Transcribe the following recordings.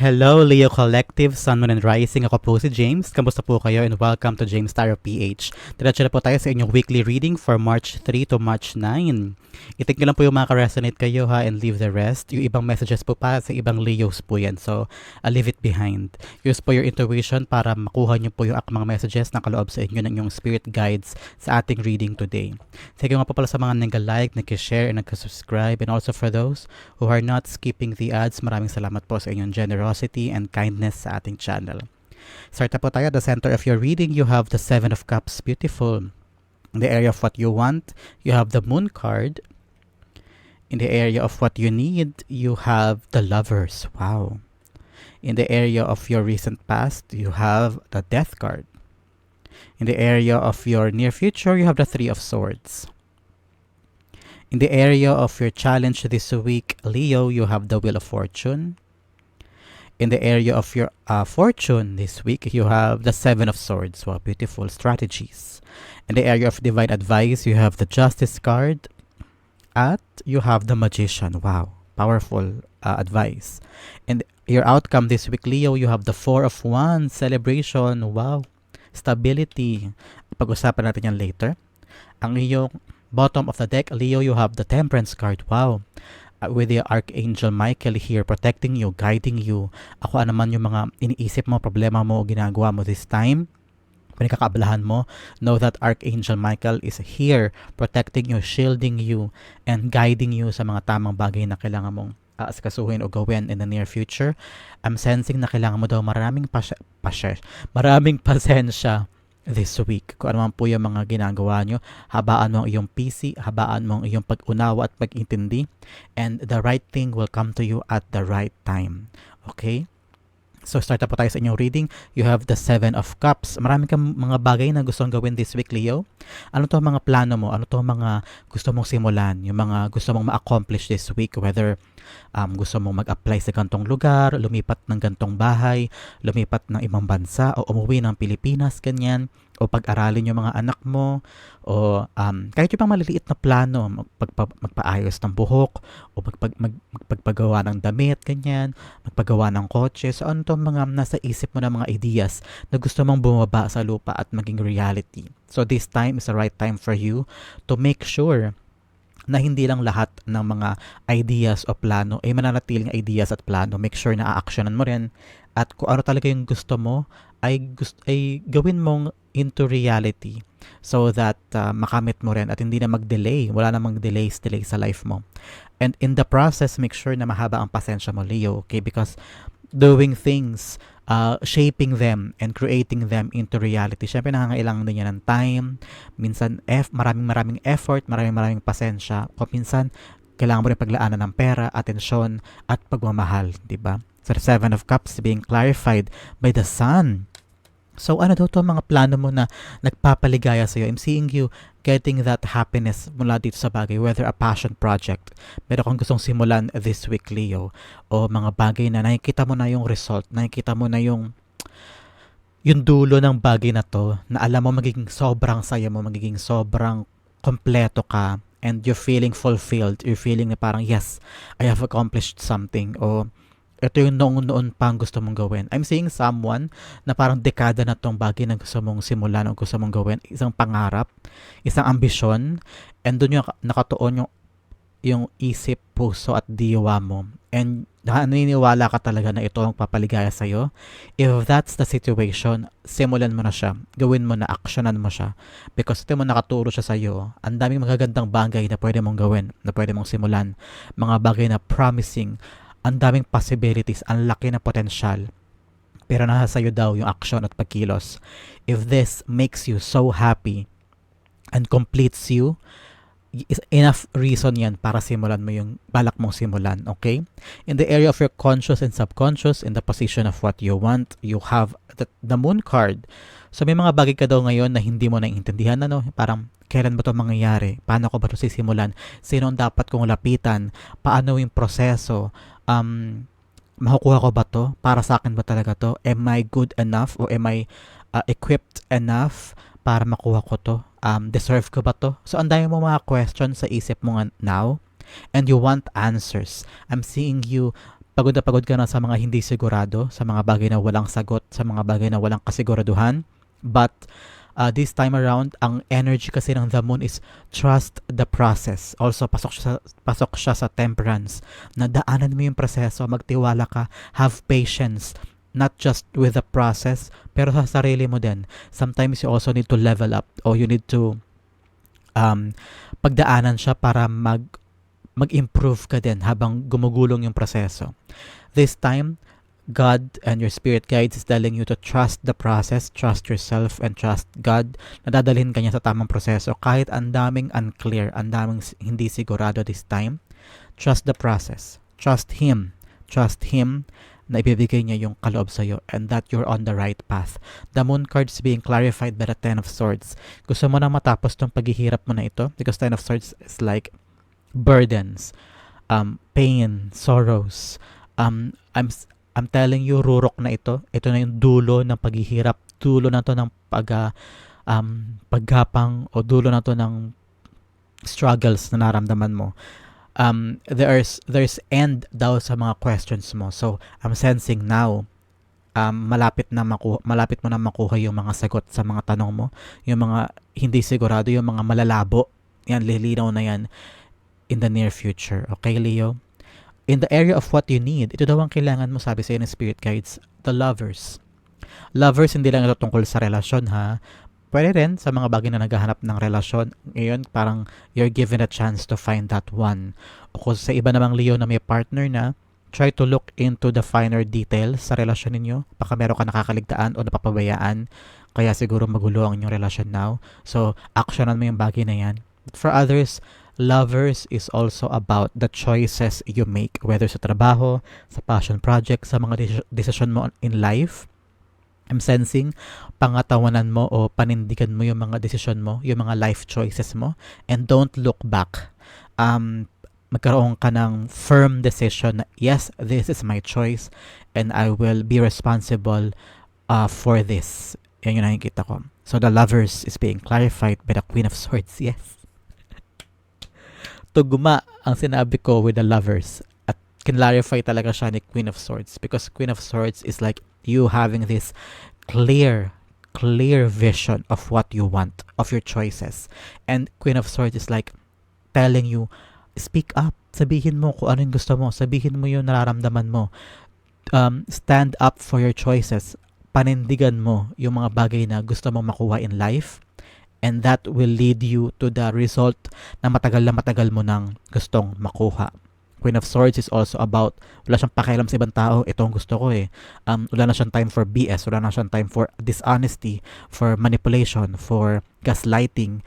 Hello, Leo Collective, Sun, Moon, and Rising. Ako po si James. Kamusta po kayo and welcome to James Tarot PH. Diretso na po tayo sa inyong weekly reading for March 3 to March 9. Itik nyo lang po yung mga ka-resonate kayo ha and leave the rest. Yung ibang messages po pa sa ibang Leos po yan. So, I'll leave it behind. Use po your intuition para makuha nyo po yung akmang messages na kaloob sa inyo ng inyong spirit guides sa ating reading today. You nga po pala sa mga nag-like, nag-share, and nag-subscribe. And also for those who are not skipping the ads, maraming salamat po sa inyong generosity and kindness sa ating channel. Start po tayo. The center of your reading, you have the Seven of Cups. Beautiful. In the area of what you want, you have the Moon card. In the area of what you need, you have the Lovers. Wow. In the area of your recent past, you have the Death card. In the area of your near future, you have the Three of Swords. In the area of your challenge this week, Leo, you have the Wheel of Fortune. In the area of your uh, fortune this week, you have the Seven of Swords. Wow, beautiful strategies. In the area of divine advice, you have the Justice card. At you have the Magician. Wow, powerful uh, advice. And your outcome this week, Leo, you have the Four of Wands celebration. Wow, stability. Pag-usapan natin yan later. Ang iyong bottom of the deck, Leo, you have the Temperance card. Wow. Uh, with the Archangel Michael here protecting you, guiding you. Ako ano man yung mga iniisip mo, problema mo, ginagawa mo this time pinagkakaabalahan mo, know that Archangel Michael is here protecting you, shielding you, and guiding you sa mga tamang bagay na kailangan mong aasikasuhin o gawin in the near future. I'm sensing na kailangan mo daw maraming pasya, pasya maraming pasensya this week. Kung ano man po yung mga ginagawa nyo, habaan mo ang iyong PC, habaan mo ang iyong pag-unawa at pag-intindi, and the right thing will come to you at the right time. Okay? So start na po tayo sa inyong reading. You have the Seven of Cups. Marami kang mga bagay na gusto gawin this week, Leo. Ano to mga plano mo? Ano to mga gusto mong simulan? Yung mga gusto mong ma-accomplish this week? Whether um, gusto mong mag-apply sa gantong lugar, lumipat ng gantong bahay, lumipat ng ibang bansa, o umuwi ng Pilipinas, ganyan o pag-aralin yung mga anak mo o um, kahit yung pang maliliit na plano magpagpa, magpaayos ng buhok o magpag, mag, magpagpagawa ng damit ganyan magpagawa ng kotse. So ano to mga nasa isip mo na mga ideas na gusto mong bumaba sa lupa at maging reality? So this time is the right time for you to make sure na hindi lang lahat ng mga ideas o plano ay mananatiling ideas at plano. Make sure na a-actionan mo rin. At kung ano talaga yung gusto mo ay, gust ay gawin mong into reality so that uh, makamit mo rin at hindi na mag-delay. Wala namang delays, delay sa life mo. And in the process, make sure na mahaba ang pasensya mo, Leo, okay? Because doing things, uh, shaping them and creating them into reality. Siyempre, nangangailangan din yan ng time. Minsan, F, maraming maraming effort, maraming maraming pasensya. O minsan, kailangan mo rin paglaanan ng pera, atensyon, at pagmamahal, di ba? So, the Seven of Cups being clarified by the Sun So ano daw to mga plano mo na nagpapaligaya sa iyo? I'm seeing you getting that happiness mula dito sa bagay, whether a passion project, meron kang gustong simulan this week, Leo, o mga bagay na nakikita mo na yung result, nakikita mo na yung yung dulo ng bagay na to, na alam mo magiging sobrang saya mo, magiging sobrang kompleto ka, and you're feeling fulfilled, you're feeling na parang, yes, I have accomplished something, o ito yung noong-noon pang gusto mong gawin. I'm seeing someone na parang dekada na tong bagay na gusto mong simulan o gusto mong gawin. Isang pangarap, isang ambisyon, and doon yung nakatuon yung yung isip, puso at diwa mo. And naniniwala ka talaga na ito ang papaligaya sa'yo. If that's the situation, simulan mo na siya. Gawin mo na, actionan mo siya. Because ito mo nakaturo siya sa'yo. Ang daming magagandang bagay na pwede mong gawin, na pwede mong simulan. Mga bagay na promising, ang daming possibilities, ang laki na potensyal. Pero nasa sa'yo daw yung action at pagkilos. If this makes you so happy and completes you, is enough reason yan para simulan mo yung balak mong simulan, okay? In the area of your conscious and subconscious, in the position of what you want, you have the, the moon card. So may mga bagay ka daw ngayon na hindi mo naiintindihan, ano? Parang, kailan ba ito mangyayari? Paano ko ba ito sisimulan? Sino ang dapat kong lapitan? Paano yung proseso? Um, makukuha ko ba to? Para sa akin ba talaga to? Am I good enough? Or am I uh, equipped enough para makuha ko to? Um, deserve ko ba to? So, ang mo mga questions sa isip mo now and you want answers. I'm seeing you pagod na pagod ka na sa mga hindi sigurado, sa mga bagay na walang sagot, sa mga bagay na walang kasiguraduhan. But uh, this time around, ang energy kasi ng the moon is trust the process. Also, pasok siya, sa- pasok siya sa temperance. Na daanan mo yung proseso, magtiwala ka, have patience, not just with the process, pero sa sarili mo din. Sometimes you also need to level up or you need to um, pagdaanan siya para mag mag-improve ka din habang gumugulong yung proseso. This time, God and your spirit guides is telling you to trust the process, trust yourself, and trust God. Nadadalhin ka niya sa tamang proseso kahit ang daming unclear, ang daming hindi sigurado this time. Trust the process. Trust Him. Trust Him na ibibigay niya yung kaloob sa'yo and that you're on the right path. The moon card is being clarified by the Ten of Swords. Gusto mo na matapos tong paghihirap mo na ito because Ten of Swords is like burdens, um, pain, sorrows. Um, I'm I'm telling you, rurok na ito. Ito na yung dulo ng paghihirap. Dulo na to ng pag, ah, um, paggapang o dulo na to ng struggles na naramdaman mo. Um, there's there's end daw sa mga questions mo. So, I'm sensing now um, malapit na makuha, malapit mo na makuha yung mga sagot sa mga tanong mo, yung mga hindi sigurado, yung mga malalabo. Yan, lilinaw na yan in the near future. Okay, Leo? In the area of what you need, ito daw ang kailangan mo, sabi sa'yo ng spirit guides, the lovers. Lovers, hindi lang ito tungkol sa relasyon, ha? Pwede rin sa mga bagay na naghahanap ng relasyon. Ngayon, parang you're given a chance to find that one. O kung sa iba namang Leo na may partner na, try to look into the finer details sa relasyon ninyo. Baka meron ka nakakaligtaan o napapabayaan. Kaya siguro magulo ang inyong relasyon now. So, actionan mo yung bagay na yan. But for others, lovers is also about the choices you make. Whether sa trabaho, sa passion project, sa mga desi- decision mo in life. I'm sensing pangatawanan mo o panindigan mo yung mga desisyon mo, yung mga life choices mo, and don't look back. Um, magkaroon ka ng firm decision na, yes, this is my choice, and I will be responsible uh, for this. Yan yung nakikita ko. So the lovers is being clarified by the Queen of Swords, yes. Tugma ang sinabi ko with the lovers at kinlarify talaga siya ni Queen of Swords because Queen of Swords is like you having this clear clear vision of what you want of your choices. And Queen of Swords is like telling you speak up. Sabihin mo kung ano yung gusto mo. Sabihin mo yung nararamdaman mo. Um, stand up for your choices. Panindigan mo yung mga bagay na gusto mong makuha in life. And that will lead you to the result na matagal na matagal mo nang gustong makuha. Queen of Swords is also about wala siyang pakialam sa ibang tao, ito ang gusto ko eh. Um, wala na siyang time for BS, wala na siyang time for dishonesty, for manipulation, for gaslighting.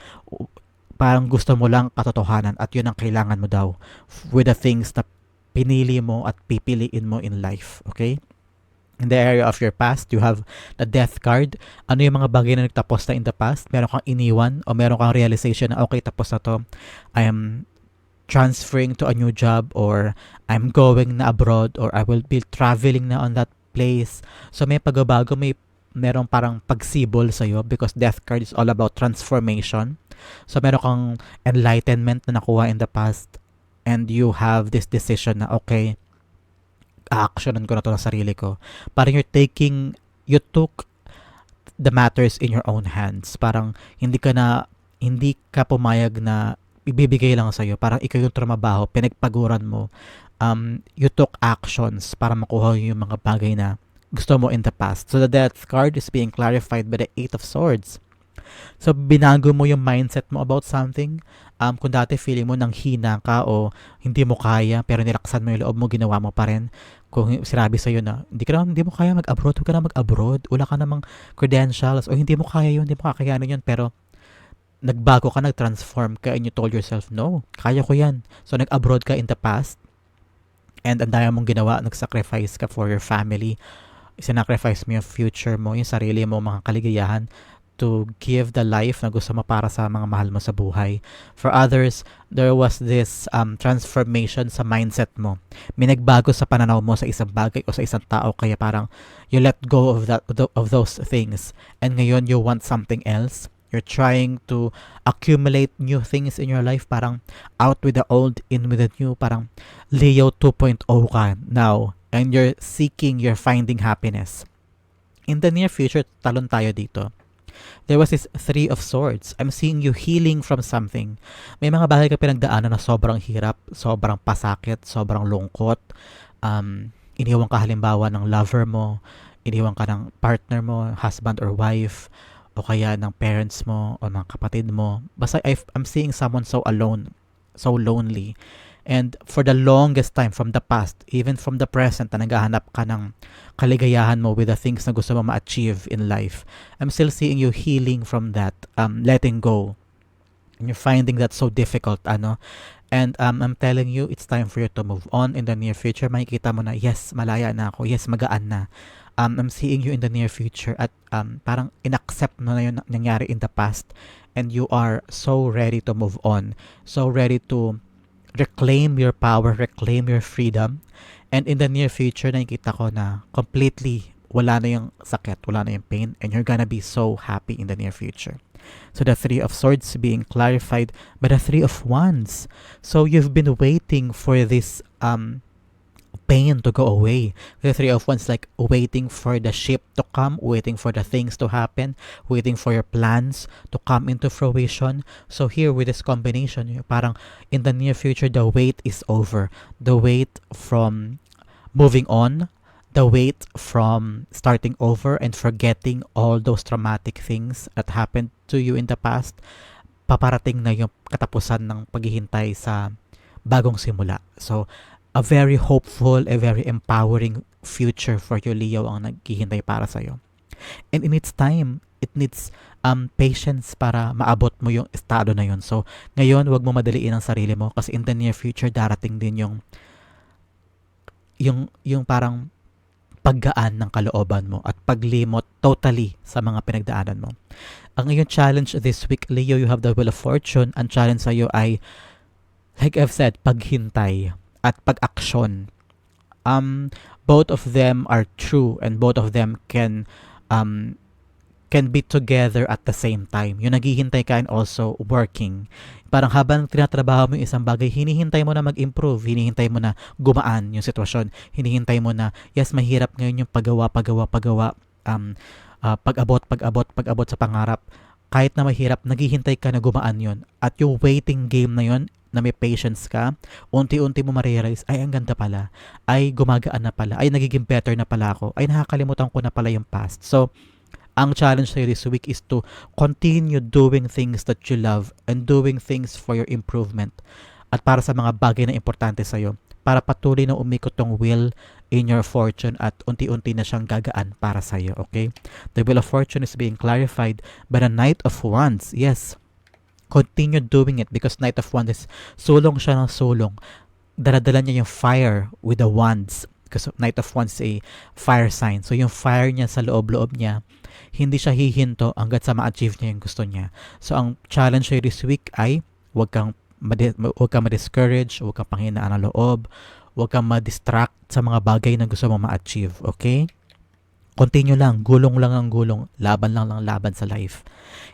Parang gusto mo lang katotohanan at yun ang kailangan mo daw with the things na pinili mo at pipiliin mo in life. Okay? In the area of your past, you have the death card. Ano yung mga bagay na nagtapos na in the past? Meron kang iniwan o meron kang realization na okay, tapos na to. I am transferring to a new job or I'm going na abroad or I will be traveling na on that place. So may pagbabago, may merong parang pagsibol sa'yo because death card is all about transformation. So meron kang enlightenment na nakuha in the past and you have this decision na okay, actionan ko na to sa sarili ko. Parang you're taking, you took the matters in your own hands. Parang hindi ka na, hindi ka pumayag na ibibigay lang sa'yo. Parang ikaw yung trumabaho, pinagpaguran mo. Um, you took actions para makuha yung mga bagay na gusto mo in the past. So the death card is being clarified by the Eight of Swords. So binago mo yung mindset mo about something. Um, kung dati feeling mo nang hina ka o hindi mo kaya pero nilaksan mo yung loob mo, ginawa mo pa rin. Kung sinabi sa'yo na hindi ka na, hindi mo kaya mag-abroad, huwag ka na mag-abroad. Wala ka namang credentials o hindi mo kaya yun, hindi mo kakayanin yun. Pero nagbago ka, nag-transform ka and you told yourself, no, kaya ko yan. So nag-abroad ka in the past and ang daya mong ginawa, nag-sacrifice ka for your family, sinacrifice mo yung future mo, yung sarili mo, mga kaligayahan to give the life na gusto mo para sa mga mahal mo sa buhay. For others, there was this um, transformation sa mindset mo. May nagbago sa pananaw mo sa isang bagay o sa isang tao kaya parang you let go of that of those things and ngayon you want something else. You're trying to accumulate new things in your life parang out with the old, in with the new, parang Leo 2.0 ka now and you're seeking, you're finding happiness. In the near future, talon tayo dito. There was this three of swords. I'm seeing you healing from something. May mga bagay ka pinagdaanan na sobrang hirap, sobrang pasakit, sobrang lungkot. Um, iniwan ka halimbawa ng lover mo, iniwan ka ng partner mo, husband or wife, o kaya ng parents mo o ng kapatid mo. Basta I'm seeing someone so alone, so lonely. And for the longest time from the past, even from the present na naghahanap ka ng kaligayahan mo with the things na gusto mo ma-achieve in life, I'm still seeing you healing from that, um, letting go. And you're finding that so difficult, ano? And um, I'm telling you, it's time for you to move on in the near future. Makikita mo na, yes, malaya na ako. Yes, magaan na. Um, I'm seeing you in the near future at um, parang inaccept mo na yung nangyari in the past and you are so ready to move on. So ready to reclaim your power, reclaim your freedom. And in the near future, nakikita ko na completely wala na yung sakit, wala na yung pain, and you're gonna be so happy in the near future. So the Three of Swords being clarified by the Three of Wands. So you've been waiting for this um pain to go away. The Three of Wands like waiting for the ship to come, waiting for the things to happen, waiting for your plans to come into fruition. So here with this combination, parang in the near future, the wait is over. The wait from moving on, the wait from starting over and forgetting all those traumatic things that happened to you in the past, paparating na yung katapusan ng paghihintay sa bagong simula. So, a very hopeful, a very empowering future for you, Leo, ang naghihintay para sa'yo. And in its time, it needs um, patience para maabot mo yung estado na yun. So, ngayon, wag mo madaliin ang sarili mo kasi in the near future, darating din yung yung, yung parang paggaan ng kalooban mo at paglimot totally sa mga pinagdaanan mo. Ang iyong challenge this week, Leo, you have the Wheel of Fortune. Ang challenge sa iyo ay, like I've said, paghintay at pag-aksyon. Um, both of them are true and both of them can um, can be together at the same time. Yung naghihintay ka and also working. Parang habang tinatrabaho mo yung isang bagay, hinihintay mo na mag-improve, hinihintay mo na gumaan yung sitwasyon, hinihintay mo na, yes, mahirap ngayon yung paggawa, paggawa, paggawa, um, uh, pag-abot, pag-abot, pag-abot sa pangarap. Kahit na mahirap, naghihintay ka na gumaan yon At yung waiting game na yon na may patience ka, unti-unti mo ma-realize, ay, ang ganda pala. Ay, gumagaan na pala. Ay, nagiging better na pala ako. Ay, nakakalimutan ko na pala yung past. So, ang challenge sa'yo this week is to continue doing things that you love and doing things for your improvement at para sa mga bagay na importante sa'yo para patuloy na umikot tong wheel in your fortune at unti-unti na siyang gagaan para sa'yo, okay? The wheel of fortune is being clarified by the Knight of Wands. Yes, continue doing it because Knight of Wands is sulong siya ng sulong. Daladala niya yung fire with the wands because Knight of Wands is a fire sign. So yung fire niya sa loob-loob niya, hindi siya hihinto hanggat sa ma-achieve niya yung gusto niya. So ang challenge niya this week ay huwag kang huwag kang ma-discourage, huwag kang panghinaan ng loob, huwag kang ma-distract sa mga bagay na gusto mo ma-achieve, okay? Continue lang, gulong lang ang gulong, laban lang lang laban sa life.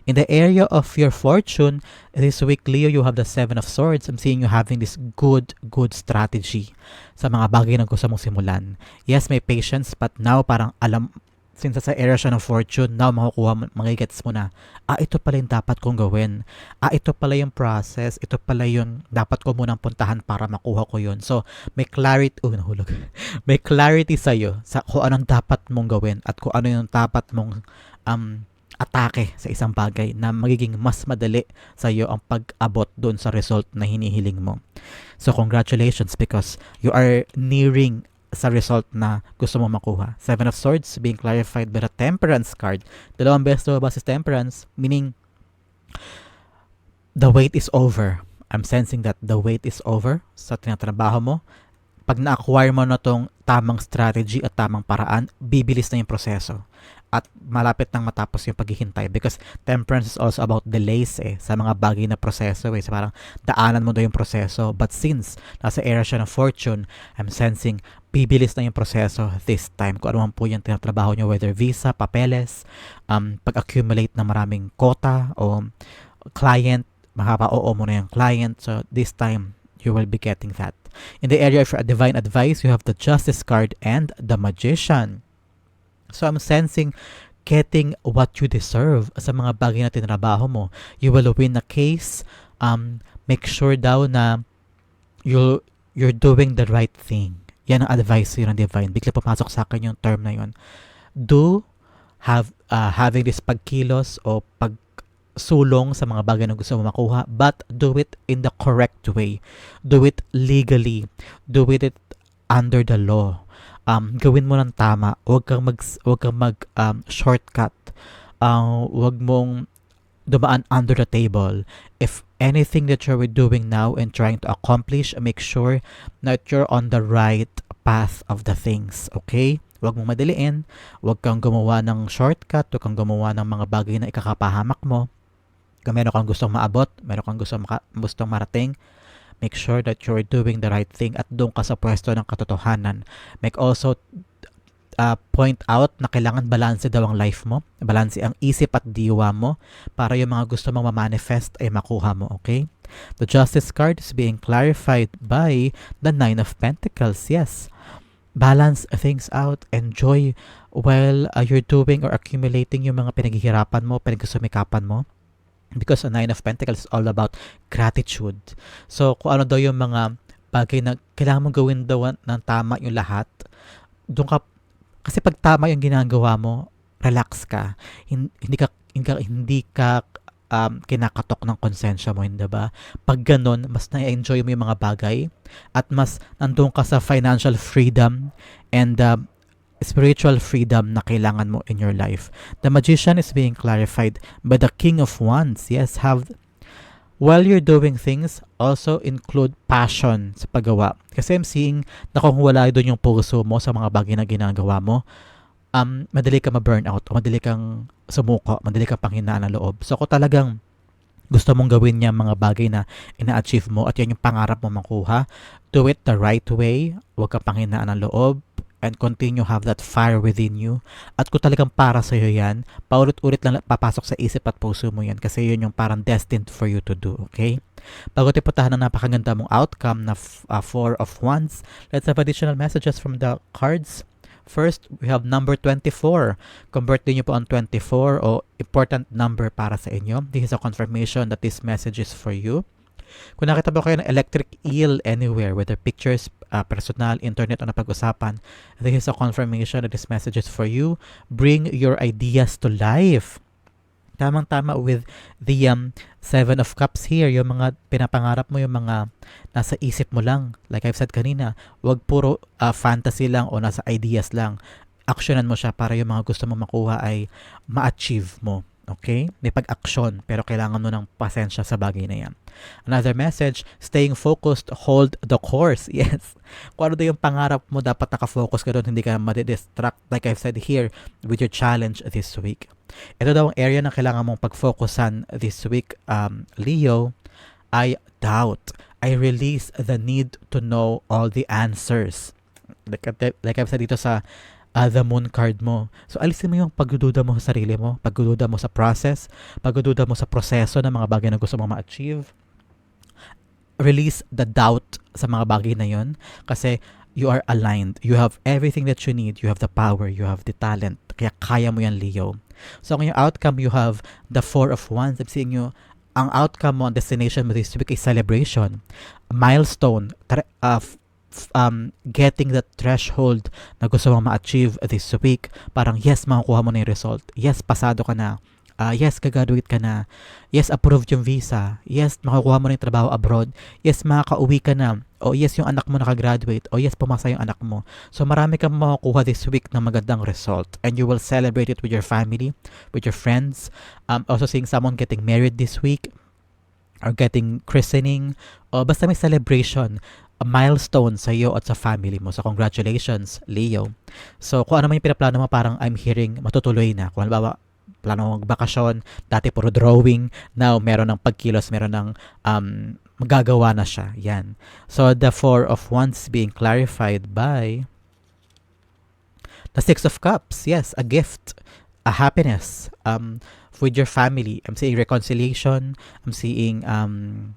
In the area of your fortune, this week, Leo, you have the Seven of Swords. I'm seeing you having this good, good strategy sa mga bagay na gusto mong simulan. Yes, may patience, but now parang alam, since sa area siya ng fortune, now makukuha, magigets mo na, ah, ito pala yung dapat kong gawin. Ah, ito pala yung process. Ito pala yung dapat ko munang puntahan para makuha ko yun. So, may clarity, oh, nahulog. may clarity sa'yo sa kung anong dapat mong gawin at kung ano yung dapat mong um, atake sa isang bagay na magiging mas madali sa iyo ang pag-abot doon sa result na hinihiling mo. So congratulations because you are nearing sa result na gusto mo makuha. Seven of Swords being clarified by the Temperance card. Dalawang beses lumabas si Temperance, meaning the wait is over. I'm sensing that the wait is over sa tinatrabaho mo. Pag na-acquire mo na tong tamang strategy at tamang paraan, bibilis na yung proseso at malapit nang matapos yung paghihintay because temperance is also about delays eh sa mga bagay na proseso eh. So parang daanan mo daw yung proseso. But since nasa era siya ng fortune I'm sensing bibilis na yung proseso this time. Kung ano man po yung tinatrabaho nyo whether visa, papeles um, pag-accumulate ng maraming quota o client mahaba oo mo na yung client. So this time you will be getting that. In the area of divine advice, you have the Justice card and the Magician. So I'm sensing getting what you deserve sa mga bagay na tinrabaho mo. You will win a case. Um, make sure daw na you you're doing the right thing. Yan ang advice yun ng divine. Bigla papasok sa akin yung term na yun. Do have uh, having this pagkilos o pagsulong sa mga bagay na gusto mo makuha but do it in the correct way. Do it legally. Do it under the law. Um, gawin mo ng tama. Huwag kang mag, huwag kang mag um, shortcut. Uh, huwag mong dumaan under the table. If anything that you're doing now and trying to accomplish, make sure that you're on the right path of the things. Okay? Huwag mong madaliin. Huwag kang gumawa ng shortcut. Huwag kang gumawa ng mga bagay na ikakapahamak mo. Kung meron kang gustong maabot, meron kang gustong, maka, gustong marating, make sure that you're doing the right thing at doon ka sa pwesto ng katotohanan. Make also uh, point out na kailangan balanse daw ang life mo. Balanse ang isip at diwa mo para yung mga gusto mong ma-manifest ay makuha mo, okay? The Justice card is being clarified by the Nine of Pentacles. Yes. Balance things out. Enjoy while uh, you're doing or accumulating yung mga pinaghihirapan mo, pinagsumikapan mo. Because a Nine of Pentacles is all about gratitude. So, kung ano daw yung mga bagay na kailangan mong gawin daw ng tama yung lahat, doon ka kasi pag tama yung ginagawa mo, relax ka. Hindi ka hindi ka, hindi ka um, kinakatok ng konsensya mo, hindi ba? Pag ganun, mas na-enjoy mo yung mga bagay at mas nandun ka sa financial freedom and uh, spiritual freedom na kailangan mo in your life. The magician is being clarified by the king of wands. Yes, have while you're doing things, also include passion sa paggawa. Kasi I'm seeing na kung wala doon yung puso mo sa mga bagay na ginagawa mo, um, madali ka ma-burnout o madali kang sumuko, madali kang panghinaan ng loob. So kung talagang gusto mong gawin niya mga bagay na ina-achieve mo at yan yung pangarap mo makuha, do it the right way. Huwag kang panghinaan ng loob and continue have that fire within you. At kung talagang para sa iyo yan, paulit-ulit lang papasok sa isip at puso mo yan kasi yun yung parang destined for you to do, okay? Bago tayo putahan ng napakaganda mong outcome na uh, four of wands, let's have additional messages from the cards. First, we have number 24. Convert din nyo po on 24 o important number para sa inyo. This is a confirmation that this message is for you. Kung nakita mo kayo ng electric eel anywhere, whether pictures, uh, personal, internet, o napag-usapan, this is a confirmation that this message is for you. Bring your ideas to life. Tamang-tama with the um, Seven of Cups here, yung mga pinapangarap mo, yung mga nasa isip mo lang. Like I've said kanina, wag puro uh, fantasy lang o nasa ideas lang. Actionan mo siya para yung mga gusto mo makuha ay ma-achieve mo. Okay? May pag-aksyon, pero kailangan mo ng pasensya sa bagay na yan. Another message, staying focused, hold the course. Yes. Kung ano yung pangarap mo, dapat nakafocus ka doon, hindi ka madidistract, like I've said here, with your challenge this week. Ito daw ang area na kailangan mong pag-focusan this week, um, Leo, I doubt. I release the need to know all the answers. Like, like I've said dito sa uh, the moon card mo. So, alisin mo yung pagdududa mo sa sarili mo, pagdududa mo sa process, pagdududa mo sa proseso ng mga bagay na gusto mong ma-achieve. Release the doubt sa mga bagay na yon kasi you are aligned. You have everything that you need. You have the power. You have the talent. Kaya kaya mo yan, Leo. So, kung yung outcome, you have the Four of Wands. I'm seeing you, ang outcome mo, ang destination mo this week is celebration, milestone, uh, um, getting that threshold na gusto mong ma-achieve this week, parang yes, makukuha mo na yung result. Yes, pasado ka na. Uh, yes, gagraduate ka na. Yes, approved yung visa. Yes, makukuha mo na yung trabaho abroad. Yes, makaka-uwi ka na. O yes, yung anak mo nakagraduate. O yes, pumasa yung anak mo. So marami kang makukuha this week na magandang result. And you will celebrate it with your family, with your friends. Um, also seeing someone getting married this week or getting christening o basta may celebration a milestone sa iyo at sa family mo. So, congratulations, Leo. So, kung ano man yung pinaplano mo, parang I'm hearing matutuloy na. Kung halimbawa, plano mo magbakasyon, dati puro drawing, now meron ng pagkilos, meron ng um, magagawa na siya. Yan. So, the Four of Wands being clarified by the Six of Cups. Yes, a gift, a happiness um, with your family. I'm seeing reconciliation. I'm seeing um,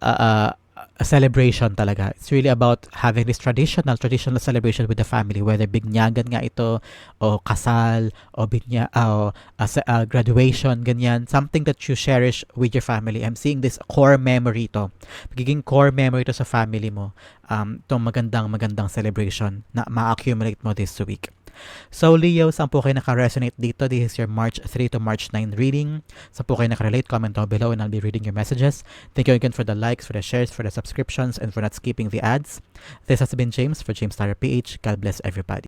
uh, a celebration talaga. It's really about having this traditional, traditional celebration with the family, whether bignyagan nga ito, o kasal, o binya, o uh, uh, graduation, ganyan. Something that you cherish with your family. I'm seeing this core memory to. Magiging core memory to sa family mo. Um, itong magandang, magandang celebration na ma-accumulate mo this week. So Leo, saan po kayo naka-resonate dito? This is your March 3 to March 9 reading. Saan po kayo nakarelate? Comment down below and I'll be reading your messages. Thank you again for the likes, for the shares, for the subscriptions, and for not skipping the ads. This has been James for James Tyler PH. God bless everybody.